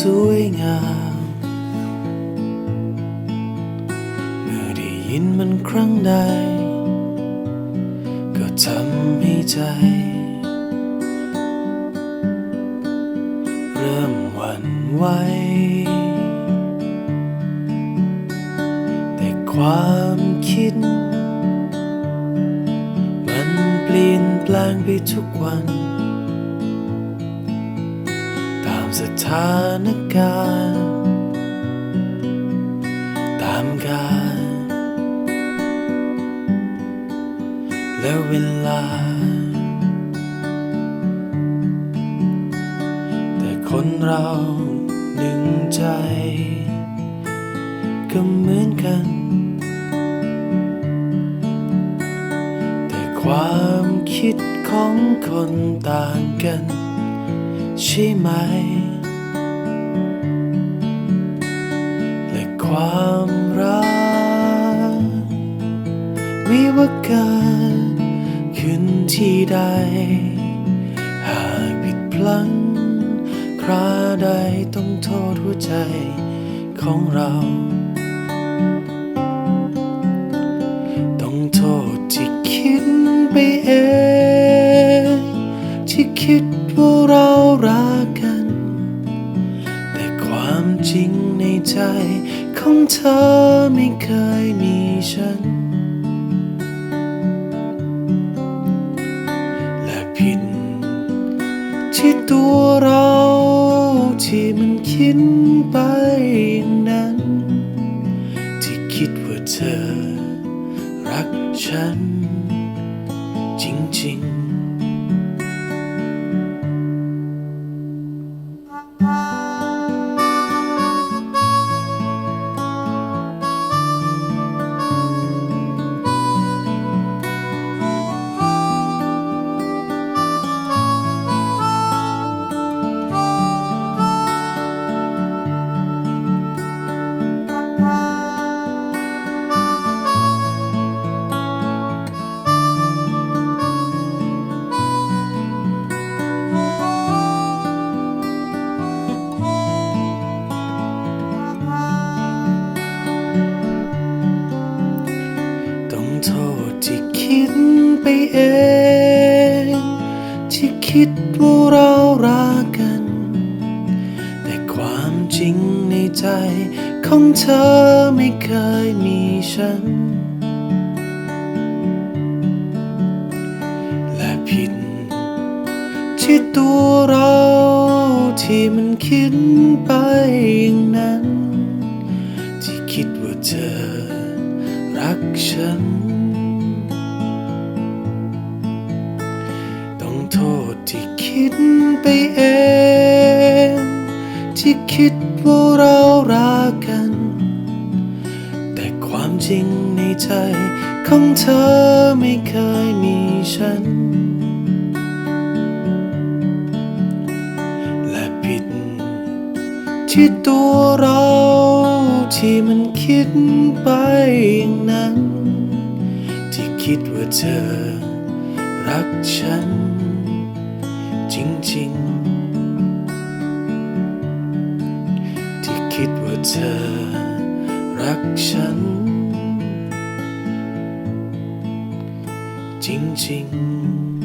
สวยงาม เมื่อได้ยินมันครั้งใด ก็ทำให้ใจ เริ่มหวั่นไหวแต่ความคิด มันเปลี่ยนแปลงไปทุกวัน สถานการณ์ ตามกาลและเวลา แต่คนเราหนึ่งใจ ก็เหมือนกัน แต่ความคิดของคนต่างกัน ใช่ไหม และความรักไม่ว่าเกิดขึ้นที่ใด หากผิดพลั้งคราใดต้องโทษหัวใจของเรา ต้องโทษที่คิดไปเอง ที่คิดว่าเรา ใจของเธอไม่เคยมีฉัน และผิดที่ตัวเราที่มันคิดไปอย่างนั้น ที่คิดว่าเธอรักฉัน จริงๆ คิดว่าเรารักกัน แต่ความจริงในใจของเธอไม่เคยมีฉัน และผิดที่ตัวเราที่มันคิดไปอย่างนั้น ที่คิดว่าเธอรักฉัน คิดไปเอง ที่คิดว่าเรารักกัน แต่ความจริงในใจของเธอไม่เคยมีฉัน และผิดที่ตัวเราที่มันคิดไปอย่างนั้น ที่คิดว่าเธอรักฉัน จริง ๆ ที่คิดว่าเธอรักฉัน จริง ๆ